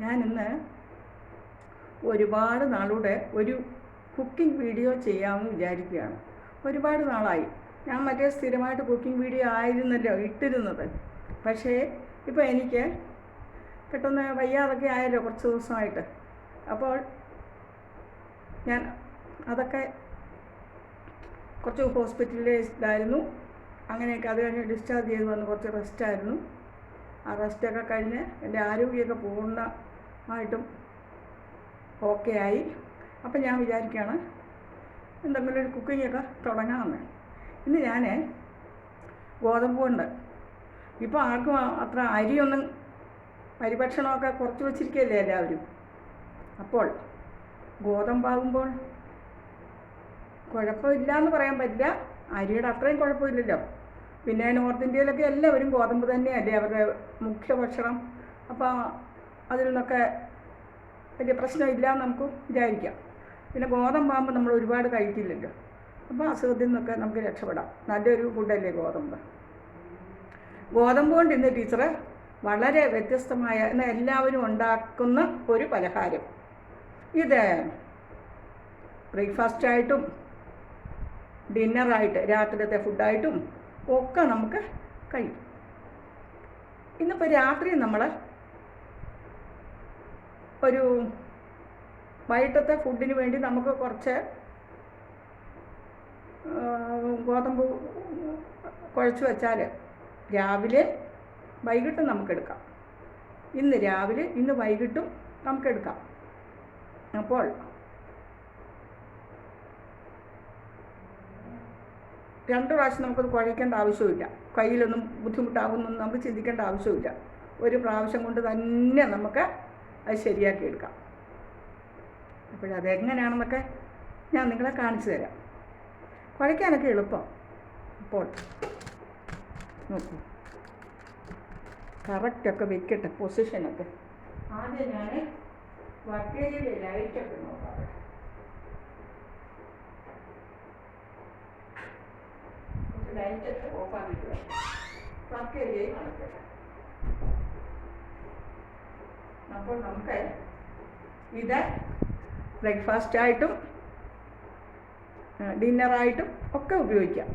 ഞാൻ ഇന്ന് ഒരുപാട് നാളൂടെ ഒരു കുക്കിംഗ് വീഡിയോ ചെയ്യാമെന്ന് വിചാരിക്കുകയാണ്. ഒരുപാട് നാളായി. ഞാൻ മറ്റേ സ്ഥിരമായിട്ട് കുക്കിംഗ് വീഡിയോ ആയിരുന്നല്ലോ ഇട്ടിരുന്നത്. പക്ഷേ ഇപ്പോൾ എനിക്ക് പെട്ടെന്ന് വയ്യാതൊക്കെ ആയല്ലോ കുറച്ച് ദിവസമായിട്ട്. അപ്പോൾ ഞാൻ അതൊക്കെ കുറച്ച് ഹോസ്പിറ്റലിലായിരുന്നു അങ്ങനെയൊക്കെ അത് കഴിഞ്ഞ് ഡിസ്ചാർജ് ചെയ്ത് വന്ന് കുറച്ച് റെസ്റ്റായിരുന്നു ആ റെസ്റ്റൊക്കെ കഴിഞ്ഞ് എന്റെ ആരോഗ്യമൊക്കെ പൂർണമായിട്ടും ഓക്കെ ആയി. അപ്പം ഞാൻ വിചാരിക്കുകയാണ് എന്തെങ്കിലും ഒരു കുക്കിങ്ങൊക്കെ തുടങ്ങാമെന്ന്. ഇന്ന് ഞാൻ ഗോതമ്പ് കൊണ്ട് ഇപ്പോൾ ആർക്കും അത്ര അരിയൊന്നും അരിഭക്ഷണമൊക്കെ കുറച്ച് വെച്ചിരിക്കുകയല്ലേ എല്ലാവരും? അപ്പോൾ ഗോതമ്പാകുമ്പോൾ കുഴപ്പമില്ല എന്ന് പറയാൻ പറ്റില്ല. അരിയുടെ അത്രയും കുഴപ്പമില്ലല്ലോ. പിന്നെ നോർത്ത് ഇന്ത്യയിലൊക്കെ എല്ലാവരും ഗോതമ്പ് തന്നെയല്ലേ അവരുടെ മുഖ്യ ഭക്ഷണം. അപ്പോൾ അതിൽ നിന്നൊക്കെ വലിയ പ്രശ്നമില്ല എന്ന് നമുക്ക് വിചാരിക്കാം. പിന്നെ ഗോതമ്പാകുമ്പോൾ നമ്മൾ ഒരുപാട് കഴിക്കില്ലല്ലോ. അപ്പോൾ അസുഖത്തിൽ നിന്നൊക്കെ നമുക്ക് രക്ഷപ്പെടാം. നല്ലൊരു ഫുഡല്ലേ ഗോതമ്പ്? ഗോതമ്പ് കൊണ്ട് ഇന്ന് ടീച്ചറ് വളരെ വ്യത്യസ്തമായ എന്നാൽ എല്ലാവരും ഉണ്ടാക്കുന്ന ഒരു പലഹാരം. ഇത് ബ്രേക്ക്ഫാസ്റ്റായിട്ടും ഡിന്നറായിട്ട് രാത്രിയിലത്തെ ഫുഡായിട്ടും ഒക്കെ നമുക്ക് കഴിക്കും. ഇന്നിപ്പോൾ രാത്രി നമ്മൾ ഒരു വൈകിട്ടത്തെ ഫുഡിന് വേണ്ടി നമുക്ക് കുറച്ച് ഗോതമ്പ് കുഴച്ച് വെച്ചാൽ രാവിലെ വൈകിട്ടും നമുക്കെടുക്കാം ഇന്ന് രാവിലെ ഇന്ന് വൈകിട്ടും നമുക്കെടുക്കാം അപ്പോൾ രണ്ട് പ്രാവശ്യം നമുക്കത് കുഴയ്ക്കേണ്ട ആവശ്യമില്ല കയ്യിലൊന്നും ബുദ്ധിമുട്ടാകുന്നൊന്നും നമുക്ക് ചിന്തിക്കേണ്ട ആവശ്യമില്ല ഒരു പ്രാവശ്യം കൊണ്ട് തന്നെ നമുക്ക് അത് ശരിയാക്കി എടുക്കാം. അപ്പോഴതെങ്ങനെയാണെന്നൊക്കെ ഞാൻ നിങ്ങളെ കാണിച്ചു തരാം. കുഴയ്ക്കാനൊക്കെ എളുപ്പം. അപ്പോൾ നോക്കൂ. കറക്റ്റൊക്കെ വെക്കട്ടെ പൊസിഷനൊക്കെ ആദ്യം ഞാൻ വക്കേരിയിലെ ലൈറ്റൊക്കെ നോക്കാം ലൈറ്റൊക്കെ ഓഫാക്കിയിട്ട് വക്കേരിയയും നടക്കട്ടെ അപ്പോൾ നമുക്ക് ഇത് ബ്രേക്ക്ഫാസ്റ്റായിട്ടും ഡിന്നറായിട്ടും ഒക്കെ ഉപയോഗിക്കാം.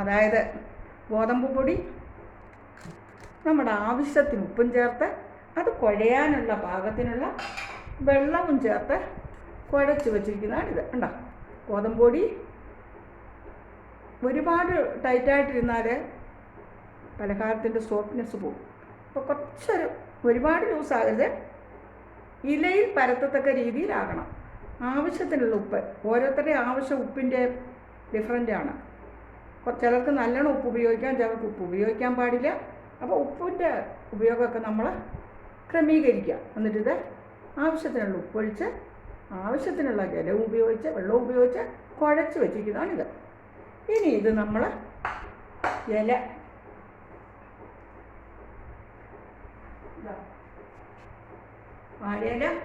അതായത് ഗോതമ്പ് പൊടി നമ്മുടെ ആവശ്യത്തിന് ഉപ്പും ചേർത്ത് അത് കുഴയാനുള്ള പാകത്തിനുള്ള വെള്ളവും ചേർത്ത് കുഴച്ച് ഇത്. ഉണ്ടോ ഗോതമ്പ് പൊടി ഒരുപാട് ടൈറ്റായിട്ടിരുന്നാൽ പലഹാരത്തിന്റെ സോഫ്റ്റ്നെസ് പോകും അപ്പോൾ കുറച്ചൊരു ഒരുപാട് ലൂസാകരുത് ഇലയിൽ പരത്തത്തക്ക രീതിയിലാകണം. ആവശ്യത്തിനുള്ള ഉപ്പ്. ഓരോരുത്തരുടെ ആവശ്യം ഉപ്പിന്റെ ഡിഫറന്റാണ് ചിലർക്ക് നല്ലോണം ഉപ്പ് ഉപയോഗിക്കാം ചിലർക്ക് ഉപ്പ് ഉപയോഗിക്കാൻ പാടില്ല. അപ്പോൾ ഉപ്പിന്റെ ഉപയോഗമൊക്കെ നമ്മൾ ക്രമീകരിക്കുക. എന്നിട്ടിത് ആവശ്യത്തിനുള്ള ഉപ്പൊഴിച്ച് ആവശ്യത്തിനുള്ള ജലവും ഉപയോഗിച്ച് വെള്ളവും ഉപയോഗിച്ച് കുഴച്ച് വെച്ചിരിക്കുന്നതാണിത്. ഇനി ഇത് നമ്മൾ ഇല ഇതാ. വാഴയില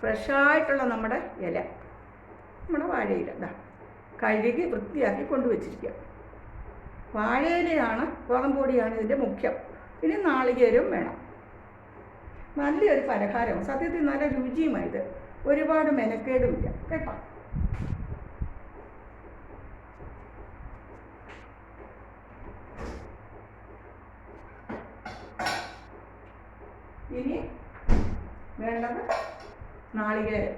ഫ്രഷായിട്ടുള്ള നമ്മുടെ ഇല. നമ്മുടെ വാഴയില ഇതാ. കഴുകി വൃത്തിയാക്കി കൊണ്ടുവച്ചിരിക്കുക. വാഴയിലയാണ് ഗോതമ്പൊടിയാണ് ഇതിന്റെ മുഖ്യം. ഇനി നാളികേരവും വേണം. നല്ലൊരു പലഹാരവും സത്യത്തിൽ നല്ല രുചിയുമായത് ഒരുപാട് മെനക്കേടുമില്ല. കേട്ടോ? ഇനി വേണ്ടത് നാളികേരം.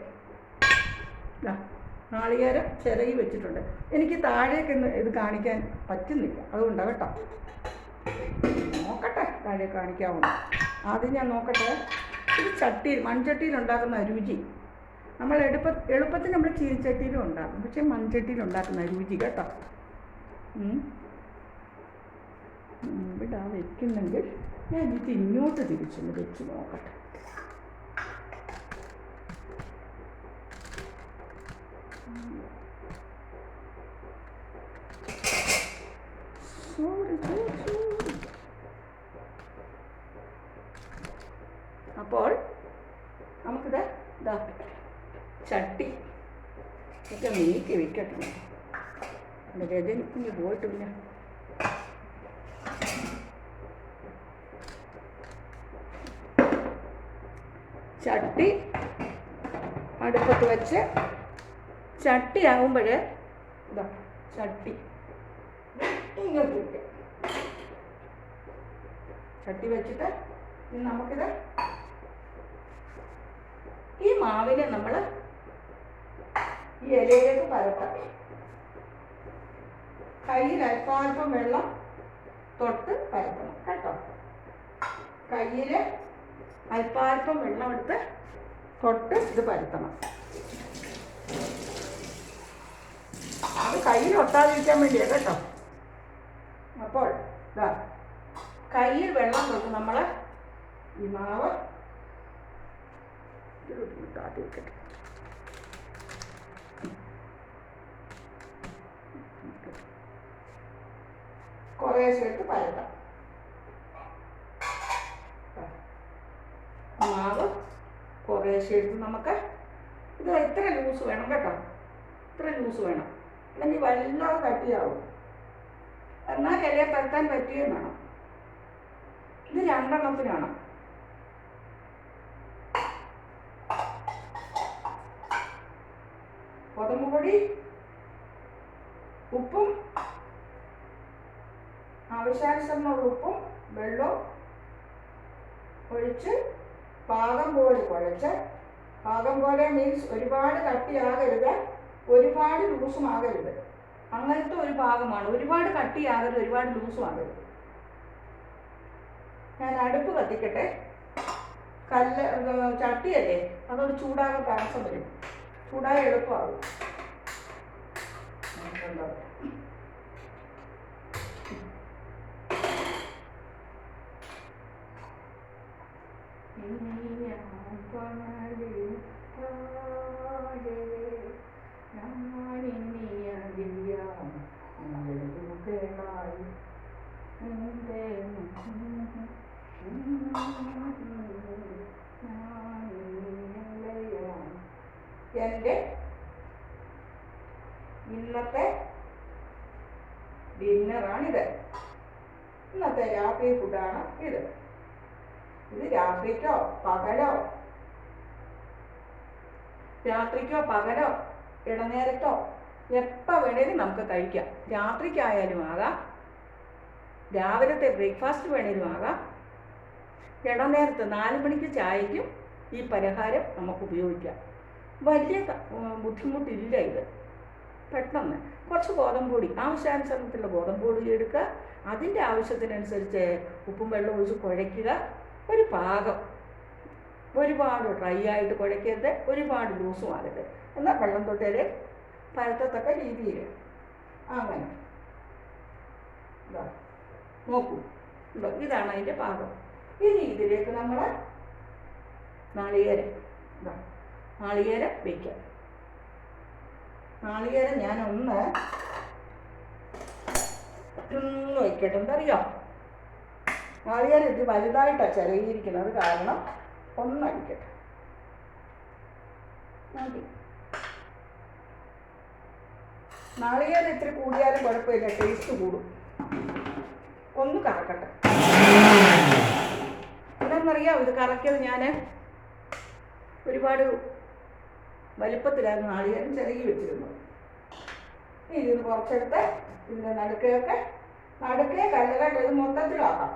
നാളികേരം ചിരകി വെച്ചിട്ടുണ്ട്. എനിക്ക് താഴേക്ക് ഇത് കാണിക്കാൻ പറ്റുന്നില്ല. അതുകൊണ്ടാണ് കേട്ടോ. നോക്കട്ടെ താഴെ കാണിക്കാവുന്ന ആദ്യം ഞാൻ നോക്കട്ടെ. ഇത് ചട്ടിയിൽ മൺചട്ടിയിൽ ഉണ്ടാക്കുന്ന രുചി നമ്മൾ എളുപ്പ എളുപ്പത്തിൽ നമ്മൾ ചീനിച്ചട്ടിയിലും ഉണ്ടാക്കും. പക്ഷേ മൺചട്ടിയിൽ ഉണ്ടാക്കുന്ന രുചി കേട്ടോ. ഇവിടെ വെക്കുന്നെങ്കിൽ ഞാൻ ഇത് ഇങ്ങോട്ട് തിരിച്ചൊന്ന് വെച്ച് നോക്കട്ടെ. അപ്പോൾ നമുക്കിത് ഇതാ ചട്ടി ഒക്കെ നീക്കി വെക്കട്ടെ. എന്റെ രജനി കുഞ്ഞ് പോയിട്ടില്ല. ചട്ടി അടുപ്പത്ത് വെച്ച് ചട്ടി ആകുമ്പോൾ ഇതാ ചട്ടി. ഇങ്ങോട്ട് ചട്ടി വെച്ചിട്ട് ഇനി നമുക്കിത് ഈ മാവിനെ നമ്മൾ ഈ ഇലയിലേക്ക് പരത്താം. കയ്യിൽ അല്പാൽപ്പം വെള്ളം തൊട്ട് പരത്തണം കേട്ടോ. കയ്യിൽ അല്പാൽപ്പം വെള്ളം എടുത്ത് തൊട്ട് ഇത് പരത്തണം. അത് കയ്യിൽ ഒട്ടാതിരിക്കാൻ വേണ്ടിയാ കേട്ടോ. അപ്പോൾ ഇതാ കയ്യിൽ വെള്ളം തൊട്ട് നമ്മൾ ഈ മാവ് എടുത്ത് പരത്താം മാവ് കുറേശ്ശെ എടുത്ത് നമുക്ക് ഇത് ഇത്ര ലൂസ് വേണം കേട്ടോ. ഇത്ര ലൂസ് വേണം. അല്ലെങ്കിൽ വല്ലാതെ കട്ടിയാവും. എന്നാൽ ഇലയെ പരത്താൻ പറ്റുകയും വേണം. ഇത് രണ്ടെണ്ണത്തിനാണ്. ഗോതമ്പ് ഉപ്പും ആവശ്യാനുസരണമുള്ള ഉപ്പും വെള്ളവും ഒഴിച്ച് പാകം പോലെ കുഴച്ച്. പാകം പോലെ മീൻസ് ഒരുപാട് കട്ടിയാകരുത്. ഒരുപാട് ലൂസും ആകരുത് അങ്ങനത്തെ ഒരു ഭാഗമാണ്. ഒരുപാട് കട്ടിയാകരുത് ഒരുപാട് ലൂസും ആകരുത് ഞാൻ അടുപ്പ് കത്തിക്കട്ടെ. കല്ല് ചട്ടിയല്ലേ? അതൊരു ചൂടാകാൻ താമസം വരും. ചൂടായ എളുപ്പമാകും കണ്ടോ? എന്റെ ഇന്നത്തെ ഡിന്നറാണിത്. ഇന്നത്തെ രാത്രി ഫുഡാണ് ഇത്. ഇത് രാത്രിക്കോ പകലോ രാത്രിക്കോ പകലോ ഇടനേരത്തോ എപ്പോൾ വേണേലും നമുക്ക് കഴിക്കാം. രാത്രിക്കായാലും ആകാം. രാവിലത്തെ ബ്രേക്ക്ഫാസ്റ്റ് വേണേലും ആകാം. ഇടനേരത്ത് നാല് മണിക്ക് ചായയ്ക്കും ഈ പലഹാരം നമുക്ക് ഉപയോഗിക്കാം. വലിയ ബുദ്ധിമുട്ടില്ല ഇത്. പെട്ടെന്ന്. കുറച്ച് ഗോതമ്പ് പൊടി ആവശ്യാനുസരണത്തിലുള്ള ഗോതമ്പ് പൊടി എടുക്കുക. അതിന്റെ ആവശ്യത്തിനനുസരിച്ച് ഉപ്പും വെള്ളം ഒഴിച്ച് കുഴയ്ക്കുക. ഒരു പാകം. ഒരുപാട് ഡ്രൈ ആയിട്ട് കുഴയ്ക്കരുത് ഒരുപാട് ലൂസും ആകരുത്. എന്നാൽ വെള്ളം തൊട്ടേൽ പരത്തത്തക്ക രീതിയിൽ. അങ്ങനെ. നോക്കൂ. ഉണ്ടോ ഇതാണ് അതിന്റെ പാകം ഇനി ഇതിലേക്ക് നമ്മൾ നാളികേരം. ഇതാ നാളികേരം വയ്ക്കാം നാളികേരം ഞാൻ ഒന്ന് ഒന്ന് വയ്ക്കട്ടെ എന്തറിയോ നാളികേരം ഇത് വലുതായിട്ടാണ് ചിരകിയിരിക്കുന്നത് കാരണം ഒന്നടിക്കട്ടെ മതി. നാളികേരം ഇത്തിരി കൂടിയാലും കുഴപ്പമില്ല ടേസ്റ്റ് കൂടും. ഒന്ന് കറക്കട്ടെ. എന്താണെന്നറിയാം ഇത് കറക്കിയത് ഞാൻ ഒരുപാട് വലിപ്പത്തിലായിരുന്നു നാളികേരം ചിരകി വെച്ചിരുന്നത്. ഇതിന് കുറച്ചെടുത്ത് ഇതിന്റെ നടുക്കയൊക്കെ നടുക്കേ കല്ലുകെട്ട് ഇത് മൊത്തത്തിലാക്കാം.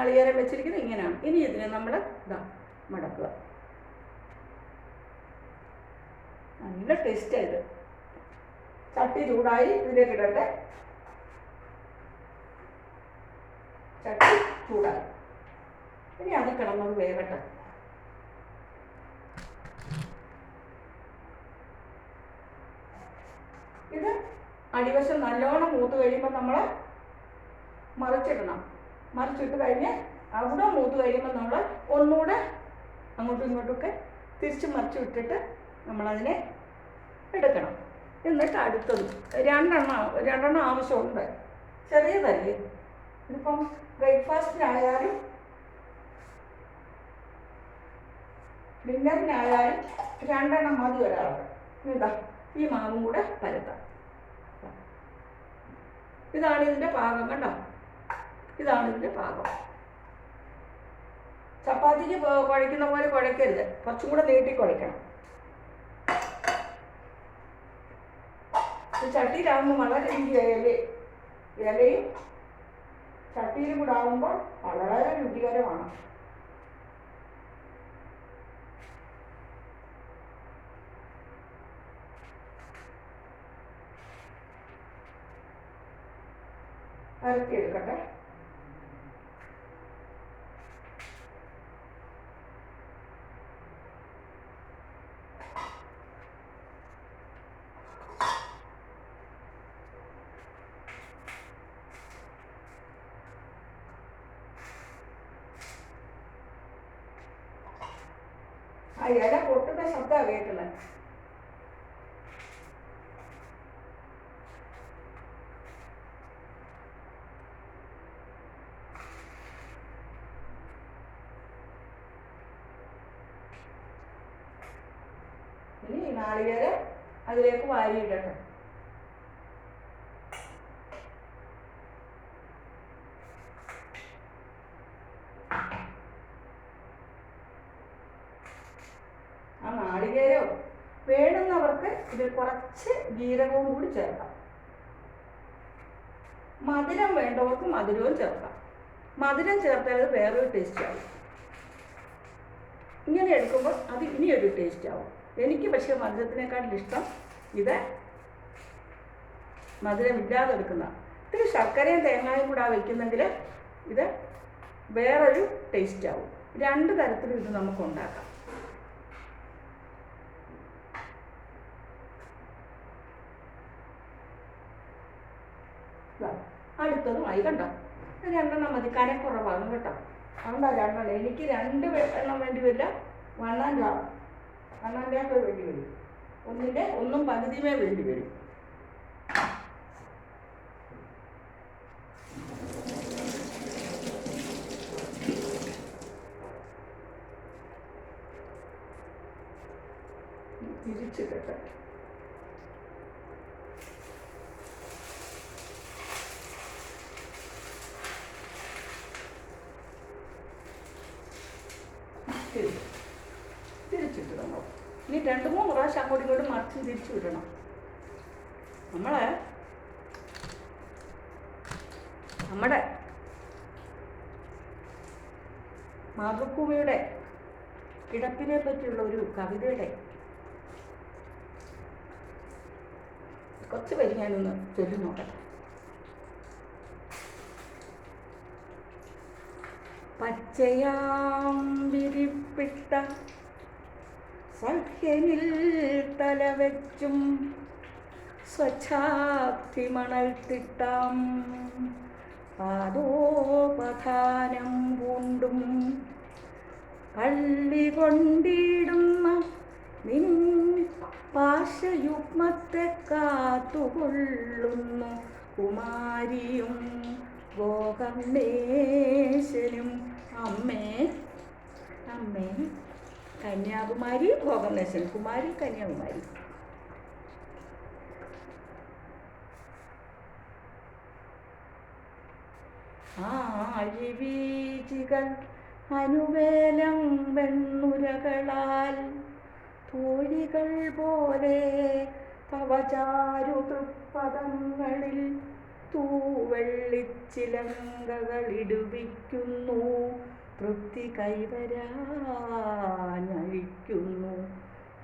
നാളികേരം വെച്ചിരിക്കുന്നത് ഇങ്ങനെയാണ് ഇനി ഇതിനെ നമ്മൾ ഇതാ മടക്കുക. നല്ല ടേസ്റ്റാണ് ഇത്. ചട്ടി ചൂടായി ഇതിലേക്ക് ഇടട്ടെ. ചട്ടി ചൂടായി. ഇനി അത് കിടന്നത് വേവട്ടെ. ഇത് അടിവശം നല്ലോണം മൂത്ത് കഴിയുമ്പോൾ നമ്മൾ മറിച്ചിടണം. മറിച്ചിട്ട് കഴിഞ്ഞ് അവിടെ മൂത്ത് കഴിയുമ്പോൾ നമ്മൾ ഒന്നുകൂടെ അങ്ങോട്ടും ഇങ്ങോട്ടുമൊക്കെ തിരിച്ച് മറിച്ച് വിട്ടിട്ട് നമ്മളതിനെ എടുക്കണം. എന്നിട്ട് അടുത്തത് രണ്ടെണ്ണം രണ്ടെണ്ണം ആവശ്യമുണ്ട്. ചെറിയതല്ലേ ഇതിപ്പം ബ്രേക്ക്ഫാസ്റ്റിനായാലും ഡിന്നറിനായാലും രണ്ടെണ്ണം മതി ഒരാൾക്ക്. ഇതാ ഈ മാവും കൂടെ പരത്താം. ഇതാണ് ഇതിന്റെ പാകം കണ്ടോ? ഇതാണ് ഇതിന്റെ പാകം ചപ്പാത്തിക്ക് കുഴക്കുന്ന പോലെ കുഴയ്ക്കരുത്. കുറച്ചും കൂടെ നീട്ടി കുഴയ്ക്കണം. ഇത് ചട്ടിയിലാകുമ്പോൾ വളരെ രുചിയായല്ലേ ഇലയും ചട്ടിയിലും കൂടെ ആകുമ്പോൾ വളരെ രുചികരമാണ്. അരത്തി എടുക്കട്ടെ ആ ഇല പൊട്ടുന്ന ശബ്ദമാണ് കേൾക്കുന്നത് ഇനി ഈ നാളികേരം അതിലേക്ക് വാരിയിടട്ടെ ആ നാളികേരോ വേണമെന്നവർക്ക് ഇതിൽ കുറച്ച് ജീരകവും കൂടി ചേർക്കാം. മധുരം വേണ്ടവർക്ക് മധുരവും ചേർക്കാം. മധുരം ചേർത്താൽ അത് വേറൊരു ടേസ്റ്റ് ആവും. ഇങ്ങനെ എടുക്കുമ്പോൾ അത് ഇനിയൊരു ടേസ്റ്റ് ആവും. എനിക്ക് പക്ഷേ മധുരത്തിനേക്കാളും ഇഷ്ടം ഇത് മധുരമില്ലാതെ എടുക്കുന്ന. ഇത്തിരി ശർക്കരയും തേങ്ങായും കൂടെ വയ്ക്കുന്നെങ്കിൽ ഇത് വേറൊരു ടേസ്റ്റ് ആവും. രണ്ട് തരത്തിലും ഇത് നമുക്ക് ഉണ്ടാക്കാം അടുത്തതുമായി കണ്ടോ? രണ്ടെണ്ണം മതി. കനക്കുറവാണ് കേട്ടോ. അതുകൊണ്ടാണ് രണ്ടെണ്ണം. എനിക്ക് രണ്ട് എണ്ണം വേണ്ടി വരില്ല. വണ്ണാൻ വണ്ണാൻ വേണ്ടി വരും. ഒന്നിന്റെ ഒന്നും പകുതിയുമേ വേണ്ടി വരും. തിരിച്ചു തിരിച്ച് തിരിച്ചിട്ട് നമ്മൾ ഇനി രണ്ട് മൂന്ന് പ്രാവശ്യം മറിച്ചും തിരിച്ചു വിടണം. നമ്മൾ നമ്മുടെ മാതൃഭൂമിയുടെ കിടപ്പിനെ പറ്റിയുള്ള ഒരു കവിതയുടെ കുറച്ച് പേര് ഞാനൊന്ന് ചൊല്ലി നോക്കട്ടെ. പച്ചയാം വിരിപ്പിട്ട സഖ്യനിൽ തലവെച്ചും മണൽ തിട്ടാം പാദോപധാനം പൂണ്ടും കള്ളി കൊണ്ടിടുന്ന നിൻ പാശയുഗ്മത്തെ കാത്തുകൊള്ളുന്നു കുമാരിയും ഗോകർണേശനും അമ്മേ അമ്മേ. കന്യാകുമാരി ഭോഗനേശ്വരൻ കുമാരി കന്യാകുമാരി. ആഴിവീചികൾ അനുവേലം വെണ്ണുരകളാൽ തോഴികൾ പോലെ തവചാരു തൃപ്പദങ്ങളിൽ തൂവെള്ളിച്ചിലങ്കകളിടുവിക്കുന്നു തൃപ്തി കൈവരാനഴിക്കുന്നു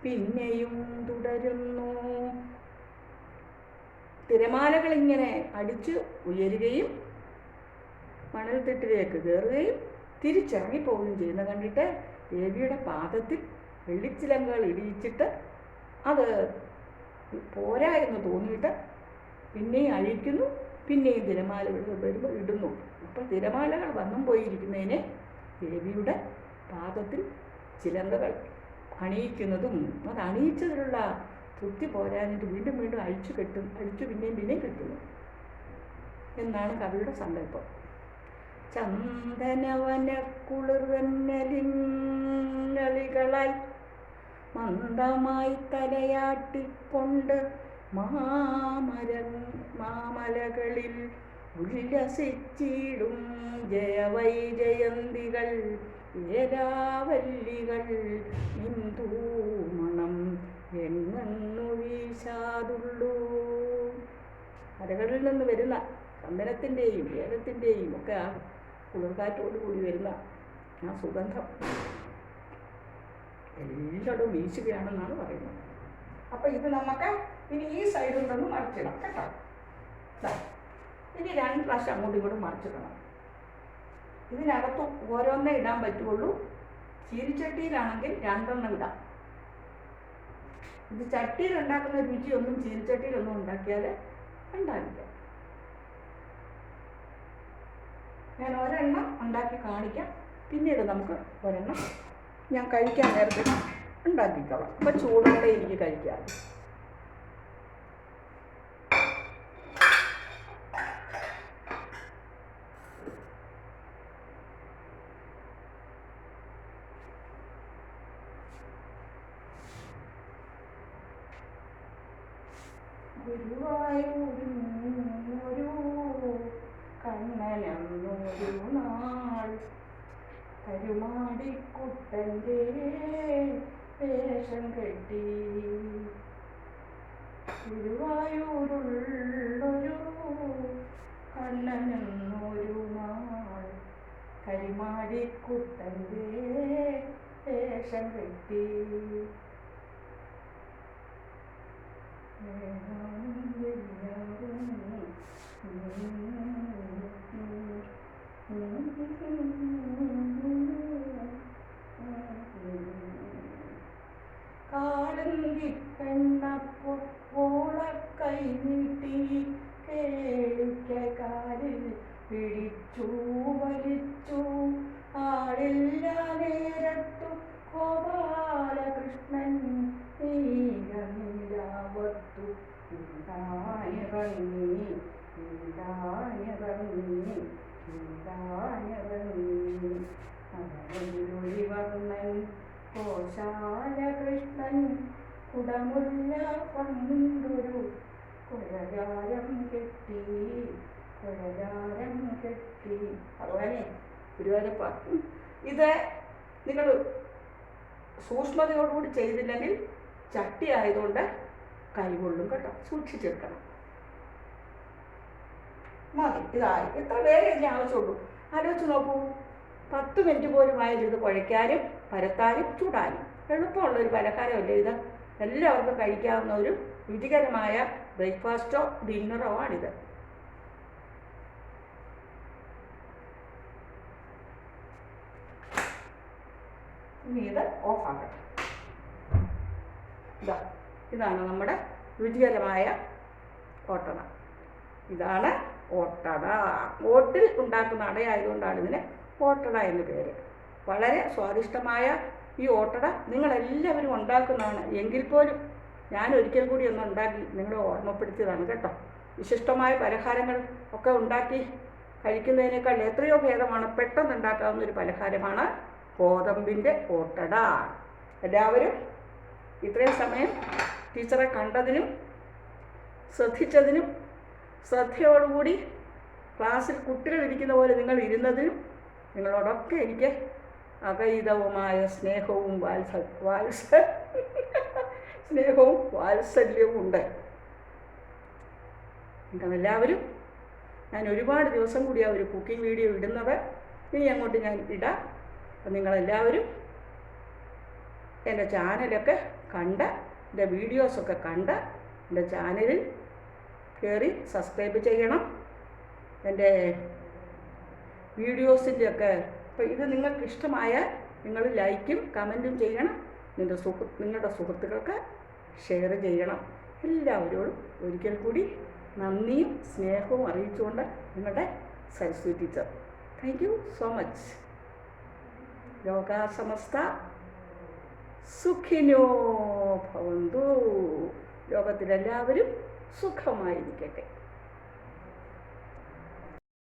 പിന്നെയും തുടരുന്നു. തിരമാലകൾ ഇങ്ങനെ അടിച്ച് ഉയരുകയും മണൽത്തിട്ടിലേക്ക് കയറുകയും തിരിച്ചിറങ്ങി പോവുകയും ചെയ്യുന്ന. കണ്ടിട്ട് ദേവിയുടെ പാദത്തിൽ വെള്ളിച്ചിലങ്കകൾ ഇടിയിച്ചിട്ട് അത് പോരാ എന്ന് തോന്നിയിട്ട് പിന്നെയും അഴിക്കുന്നു. പിന്നെയും തിരമാലകൾ വരുമ്പോൾ ഇടുന്നു. അപ്പോൾ തിരമാലകൾ വന്നും പോയിരിക്കുന്നതിന് ദേവിയുടെ പാദത്തിൽ ചിലങ്കകൾ അണിയിക്കുന്നതും അത് അണിയിച്ചതിലുള്ള തൃപ്തി പോരാഞ്ഞിട്ട് വീണ്ടും വീണ്ടും അഴിച്ചു കെട്ടും അഴിച്ചു പിന്നെയും പിന്നെയും കെട്ടുന്നു. എന്നാണ് കവിയുടെ സങ്കല്പം. ചന്ദനവന കുളിർവന്നലിൻ മന്ദമായി തലയാട്ടിക്കൊണ്ട് മാമര മാമലകളിൽ ഉല്ലസിച്ചിടും ജയവൈജയന്തികൾ ഏരാവല്ലികൾ നിന്തൂമണം എങ്ങു വീശാതുള്ളൂ മരകളിൽ നിന്ന് വരുന്ന ചന്ദനത്തിന്റെയും ഏലത്തിന്റെയും ഒക്കെ ആ കുളിർക്കാറ്റോട് കൂടി വരുന്ന ആ സുഗന്ധം എല്ലായിടവും വീശുകയാണെന്നാണ് പറയുന്നത്. അപ്പം ഇത് നമുക്ക് ഇനി ഈ സൈഡിൽ നിന്ന് മറിച്ചിടാം കേട്ടോ. ഇനി രണ്ട് പ്രാവശ്യം അങ്ങോട്ടും ഇങ്ങോട്ടും മറിച്ചിടണം ഇതിനകത്ത് ഓരോന്നേ ഇടാൻ പറ്റുള്ളൂ. ചീരിച്ചട്ടിയിലാണെങ്കിൽ രണ്ടെണ്ണം ഇടാം. ഇത് ചട്ടിയിൽ ഉണ്ടാക്കുന്ന രുചിയൊന്നും ചീരിച്ചട്ടിയിലൊന്നും ഉണ്ടാക്കിയാൽ ഉണ്ടാവില്ല. ഞാൻ ഒരെണ്ണം ഉണ്ടാക്കി കാണിക്കാം. പിന്നീട് നമുക്ക് ഒരെണ്ണം ഞാൻ കഴിക്കാൻ നേരത്തെ ഉണ്ടാക്കിക്കോളാം. അപ്പോൾ ചൂടോടെ എനിക്ക് കഴിക്കാം. ഗുരുവായൂരിന്നൊരു കണ്ണനെന്നൊരു നാൾ. കരുമാടിക്കുട്ടന്റെ വേഷം കെട്ടി. ഗുരുവായൂരുള്ളൊരു കണ്ണനെന്നൊരു നാൾ. കരിമാടിക്കുട്ടന്റെ വേഷം കെട്ടി. Mm-hmm. കുടമുല്ല പണ്ടൊരു കുഴകാരം കെട്ടി കുഴകാരം കെട്ടി. ഭഗവാനെ ഗുരുവായൂരപ്പ ഇത് നിങ്ങൾ സൂക്ഷ്മതയോടുകൂടി ചെയ്തില്ലെങ്കിൽ ചട്ടി ആയതുകൊണ്ട് കൈകൊള്ളും കേട്ടോ. സൂക്ഷിച്ചെടുക്കണം. മതി ഇതായി. എത്ര പേരെ ഇതിന് ആവശ്യമുള്ളൂ? ആലോചിച്ച് നോക്കൂ. പത്ത് മിനിറ്റ് പോലും ആയത് ഇത് കുഴയ്ക്കാനും പരത്താനും ചൂടാനും. എളുപ്പമുള്ള ഒരു പലഹാരമല്ലേ ഇത്? എല്ലാവർക്കും കഴിക്കാവുന്ന ഒരു രുചികരമായ ബ്രേക്ക്ഫാസ്റ്റോ ഡിന്നറോ ആണിത്. ഇനി ഇത് ഓഫാക്കാം. ഇതാ ഇതാണ് നമ്മുടെ രുചികരമായ ഓട്ടണ ഇതാണ് ഓട്ടട. ഓട്ടിൽ ഉണ്ടാക്കുന്ന അടയായതുകൊണ്ടാണ് ഇതിന് ഓട്ടട എന്ന് പേര്. വളരെ സ്വാദിഷ്ടമായ ഈ ഓട്ടട നിങ്ങളെല്ലാവരും ഉണ്ടാക്കുന്നതാണ്. എങ്കിൽ പോലും ഞാൻ ഒരിക്കൽ കൂടി ഒന്ന് ഉണ്ടാക്കി നിങ്ങളെ ഓർമ്മപ്പെടുത്തിയതാണ് കേട്ടോ. വിശിഷ്ടമായ പലഹാരങ്ങൾ ഒക്കെ ഉണ്ടാക്കി കഴിക്കുന്നതിനേക്കാൾ എത്രയോ ഭേദമാണ് പെട്ടെന്ന് ഉണ്ടാക്കാവുന്ന ഒരു പലഹാരമാണ് ഗോതമ്പിന്റെ ഓട്ടട. എല്ലാവരും ഇത്രയും സമയം ടീച്ചറെ കണ്ടതിനും ശ്രദ്ധിച്ചതിനും ശ്രദ്ധയോടുകൂടി ക്ലാസ്സിൽ കുട്ടികൾ ഇരിക്കുന്ന പോലെ നിങ്ങൾ ഇരുന്നതിനും നിങ്ങളോടൊക്കെ എനിക്ക് അകൈതവുമായ സ്നേഹവും വാത്സ വാത്സ സ്നേഹവും വാത്സല്യവും ഉണ്ട് എല്ലാവരും. ഞാൻ ഒരുപാട് ദിവസം കൂടി ആ ഒരു കുക്കിംഗ് വീഡിയോ ഇടുന്നത്. ഇനി അങ്ങോട്ട് ഞാൻ ഇടാം. അപ്പം നിങ്ങളെല്ലാവരും എന്റെ ചാനലൊക്കെ കണ്ട് എന്റെ വീഡിയോസൊക്കെ കണ്ട് എന്റെ ചാനലിൽ കയറി സബ്സ്ക്രൈബ് ചെയ്യണം. എന്റെ വീഡിയോസിന്റെ ഒക്കെ അപ്പോൾ ഇത് നിങ്ങൾക്ക് ഇഷ്ടമായ നിങ്ങൾ ലൈക്കും കമന്റും ചെയ്യണം. നിങ്ങളുടെ സുഹൃ നിങ്ങളുടെ സുഹൃത്തുക്കൾക്ക് ഷെയർ ചെയ്യണം. എല്ലാവരോടും ഒരിക്കൽ കൂടി നന്ദിയും സ്നേഹവും അറിയിച്ചുകൊണ്ട് നിങ്ങളുടെ Saraswathi teacher thank you so much ലോകാസമസ്ത സുഖിനോ ഭവന്തു. ലോകത്തിലെല്ലാവരും സുഖമായിരിക്കട്ടെ.